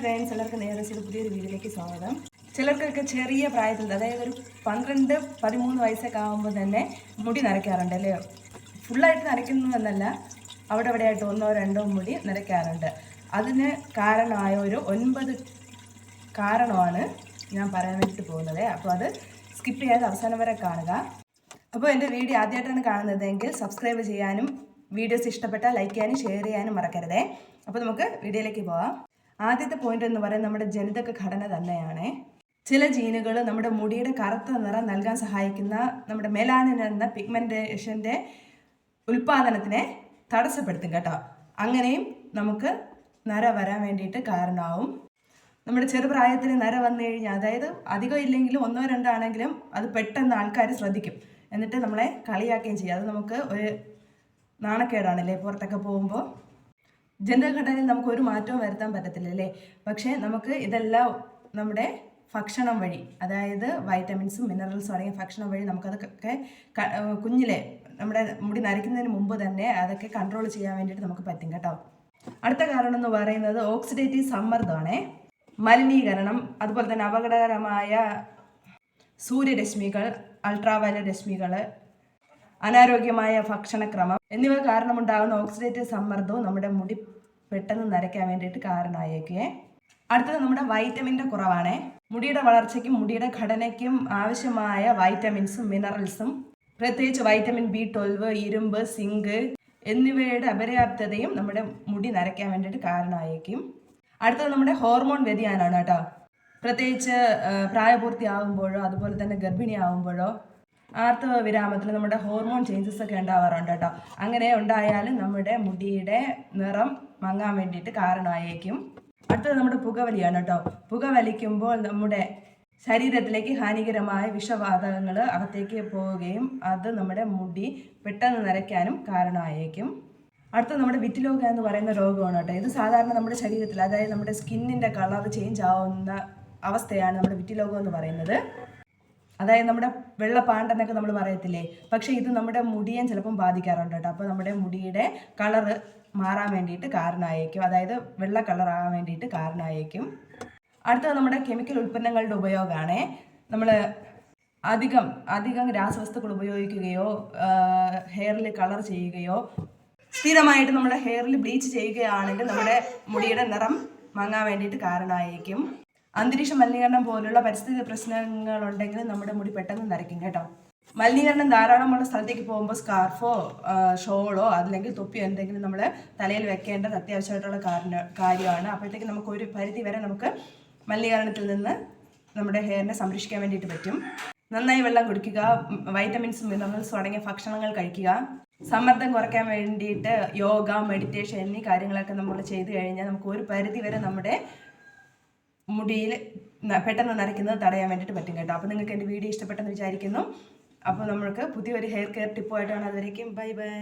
Friends എല്ലാവർക്കും നേരെ ചെയ്ത് പുതിയൊരു വീഡിയോയിലേക്ക് സ്വാഗതം. ചിലർക്കൊക്കെ ചെറിയ പ്രായത്തിൽ അതായത് ഒരു പന്ത്രണ്ട് പതിമൂന്ന് വയസ്സൊക്കെ ആകുമ്പോൾ തന്നെ മുടി നരയ്ക്കാറുണ്ട് അല്ലേ? ഫുള്ളായിട്ട് നരയ്ക്കുന്നതെന്നല്ല അവിടെ ആയിട്ട് ഒന്നോ രണ്ടോ മുടി നരയ്ക്കാറുണ്ട് അതിന് കാരണമായ ഒരു ഒൻപത് കാരണമാണ് ഞാൻ പറയാൻ വേണ്ടിയിട്ട് പോകുന്നത്. അപ്പോൾ അത് സ്കിപ്പ് ചെയ്യാതെ അവസാനം വരെ കാണുക. അപ്പോൾ എന്റെ വീഡിയോ ആദ്യമായിട്ടാണ് കാണുന്നതെങ്കിൽ സബ്സ്ക്രൈബ് ചെയ്യാനും വീഡിയോസ് ഇഷ്ടപ്പെട്ടാൽ ലൈക്ക് ചെയ്യാനും ഷെയർ ചെയ്യാനും മറക്കരുതേ. അപ്പോൾ നമുക്ക് വീഡിയോയിലേക്ക് പോവാം. ആദ്യത്തെ പോയിന്റ് എന്ന് പറയുന്നത് നമ്മുടെ ജനിതക ഘടന തന്നെയാണ്. ചില ജീനുകൾ നമ്മുടെ മുടിയുടെ കറുത്ത നിറം നൽകാൻ സഹായിക്കുന്ന നമ്മുടെ മെലാനിൻ എന്ന പിഗ്മെന്റേഷന്റെ ഉൽപാദനത്തിനെ തടസ്സപ്പെടുത്തും കേട്ടോ. അങ്ങനെയും നമുക്ക് നര വരാൻ വേണ്ടിയിട്ട് കാരണമാവും. നമ്മുടെ ചെറുപ്രായത്തിൽ നര വന്നു കഴിഞ്ഞാൽ അതായത് അധികം ഇല്ലെങ്കിലും ഒന്നോ രണ്ടോ ആണെങ്കിലും അത് പെട്ടെന്ന് ആൾക്കാർ ശ്രദ്ധിക്കും. എന്നിട്ട് നമ്മളെ കളിയാക്കുകയും ചെയ്യും. അത് നമുക്ക് ഒരു നാണക്കേടാണല്ലേ പുറത്തൊക്കെ പോകുമ്പോൾ. ജനഘടനയിൽ നമുക്ക് ഒരു മാറ്റവും വരുത്താൻ പറ്റത്തില്ല അല്ലേ? പക്ഷേ നമുക്ക് ഇതെല്ലാം നമ്മുടെ ഭക്ഷണം വഴി അതായത് വൈറ്റമിൻസും മിനറൽസും അടങ്ങിയ ഭക്ഷണം വഴി നമുക്കതൊക്കെ കുഞ്ഞിലെ നമ്മുടെ മുടി നരയ്ക്കുന്നതിന് മുമ്പ് തന്നെ അതൊക്കെ കൺട്രോൾ ചെയ്യാൻ വേണ്ടിയിട്ട് നമുക്ക് പറ്റും കേട്ടോ. അടുത്ത കാരണം എന്ന് പറയുന്നത് ഓക്സിഡേറ്റീവ് സമ്മർദ്ദമാണ്. മലിനീകരണം അതുപോലെ തന്നെ അപകടകരമായ സൂര്യരശ്മികൾ അൾട്രാവയലറ്റ് രശ്മികൾ അനാരോഗ്യമായ ഭക്ഷണക്രമം എന്നിവ കാരണമുണ്ടാകുന്ന ഓക്സിഡേറ്റീവ് സമ്മർദ്ദവും നമ്മുടെ മുടി പെട്ടെന്ന് നരയ്ക്കാൻ വേണ്ടിയിട്ട് കാരണമായേക്കേ അടുത്തത് നമ്മുടെ വൈറ്റമിന്റെ കുറവാണ്. മുടിയുടെ വളർച്ചയ്ക്കും മുടിയുടെ ഘടനയ്ക്കും ആവശ്യമായ വൈറ്റമിൻസും മിനറൽസും പ്രത്യേകിച്ച് വൈറ്റമിൻ ബി ട്വൽവ് ഇരുമ്പ് സിങ്ക് എന്നിവയുടെ അപര്യാപ്തതയും നമ്മുടെ മുടി നരയ്ക്കാൻ വേണ്ടിയിട്ട് കാരണമായേക്കും. അടുത്തത് നമ്മുടെ ഹോർമോൺ വ്യതിയാനമാണ് കേട്ടോ. പ്രത്യേകിച്ച് പ്രായപൂർത്തിയാകുമ്പോഴോ അതുപോലെ തന്നെ ഗർഭിണിയാകുമ്പോഴോ ആർത്തവ വിരാമത്തിൽ നമ്മുടെ ഹോർമോൺ ചേഞ്ചസ് ഒക്കെ ഉണ്ടാവാറുണ്ട് കേട്ടോ. അങ്ങനെ ഉണ്ടായാലും നമ്മുടെ മുടിയുടെ നിറം മങ്ങാൻ വേണ്ടിയിട്ട് കാരണമായേക്കും. അടുത്തത് നമ്മുടെ പുകവലിയാണ് കേട്ടോ. പുകവലിക്കുമ്പോൾ നമ്മുടെ ശരീരത്തിലേക്ക് ഹാനികരമായ വിഷവാതകങ്ങൾ അകത്തേക്ക് പോവുകയും അത് നമ്മുടെ മുടി പെട്ടെന്ന് നരയ്ക്കാനും കാരണമായേക്കും. അടുത്ത നമ്മുടെ വിറ്റിലോക എന്ന് പറയുന്ന രോഗമാണ് കേട്ടോ. ഇത് സാധാരണ നമ്മുടെ ശരീരത്തിൽ അതായത് നമ്മുടെ സ്കിന്നിന്റെ കളർ ചേഞ്ച് ആവുന്ന അവസ്ഥയാണ് നമ്മുടെ വിറ്റിലോകം എന്ന് പറയുന്നത്. അതായത് നമ്മുടെ വെള്ളപ്പാണ്ടെന്നൊക്കെ നമ്മൾ പറയത്തില്ലേ? പക്ഷേ ഇത് നമ്മുടെ മുടിയെ ചിലപ്പം ബാധിക്കാറുണ്ട് കേട്ടോ. അപ്പോൾ നമ്മുടെ മുടിയുടെ കളറ് മാറാൻ വേണ്ടിയിട്ട് കാരണമായേക്കും. അതായത് വെള്ള കളറാകാൻ വേണ്ടിയിട്ട് കാരണമായേക്കും. അടുത്തത് നമ്മുടെ കെമിക്കൽ ഉൽപ്പന്നങ്ങളുടെ ഉപയോഗമാണ്. നമ്മൾ അധികം അധികം രാസവസ്തുക്കൾ ഉപയോഗിക്കുകയോ ഹെയറിൽ കളർ ചെയ്യുകയോ സ്ഥിരമായിട്ട് നമ്മുടെ ഹെയറിൽ ബ്ലീച്ച് ചെയ്യുകയാണെങ്കിൽ നമ്മുടെ മുടിയുടെ നിറം മങ്ങാൻ വേണ്ടിയിട്ട് കാരണമായിരിക്കും അന്തരീക്ഷ മലിനീകരണം പോലുള്ള പരിസ്ഥിതി പ്രശ്നങ്ങൾ ഉണ്ടെങ്കിൽ നമ്മുടെ മുടി പെട്ടെന്ന് നരയ്ക്കും കേട്ടോ. മലിനീകരണം ധാരാളമുള്ള സ്ഥലത്തേക്ക് പോകുമ്പോൾ സ്കാർഫോ ഷോളോ അല്ലെങ്കിൽ തൊപ്പിയോ എന്തെങ്കിലും നമ്മൾ തലയിൽ വെക്കേണ്ടത് അത്യാവശ്യമായിട്ടുള്ള കാരണ കാര്യമാണ്. അപ്പോഴത്തേക്ക് നമുക്ക് ഒരു പരിധി വരെ നമുക്ക് മലിനീകരണത്തിൽ നിന്ന് നമ്മുടെ ഹെയറിനെ സംരക്ഷിക്കാൻ വേണ്ടിയിട്ട് പറ്റും. നന്നായി വെള്ളം കുടിക്കുക വൈറ്റമിൻസ് മിനറൽസും അടങ്ങിയ ഭക്ഷണങ്ങൾ കഴിക്കുക. സമ്മർദ്ദം കുറയ്ക്കാൻ വേണ്ടിയിട്ട് യോഗ മെഡിറ്റേഷൻ എന്നീ കാര്യങ്ങളൊക്കെ നമ്മൾ ചെയ്തു കഴിഞ്ഞാൽ നമുക്ക് ഒരു പരിധി വരെ നമ്മുടെ മുടിയിൽ പെട്ടെന്ന് നരയ്ക്കുന്നത് തടയാൻ വേണ്ടിയിട്ട് പറ്റും കേട്ടോ. അപ്പോൾ നിങ്ങൾക്ക് എന്റെ വീഡിയോ ഇഷ്ടപ്പെട്ടെന്ന് വിചാരിക്കുന്നു. അപ്പോൾ നമ്മൾക്ക് പുതിയൊരു ഹെയർ കെയർ ടിപ്പുമായിട്ടാണ് അതുവരേക്കും. Bye bye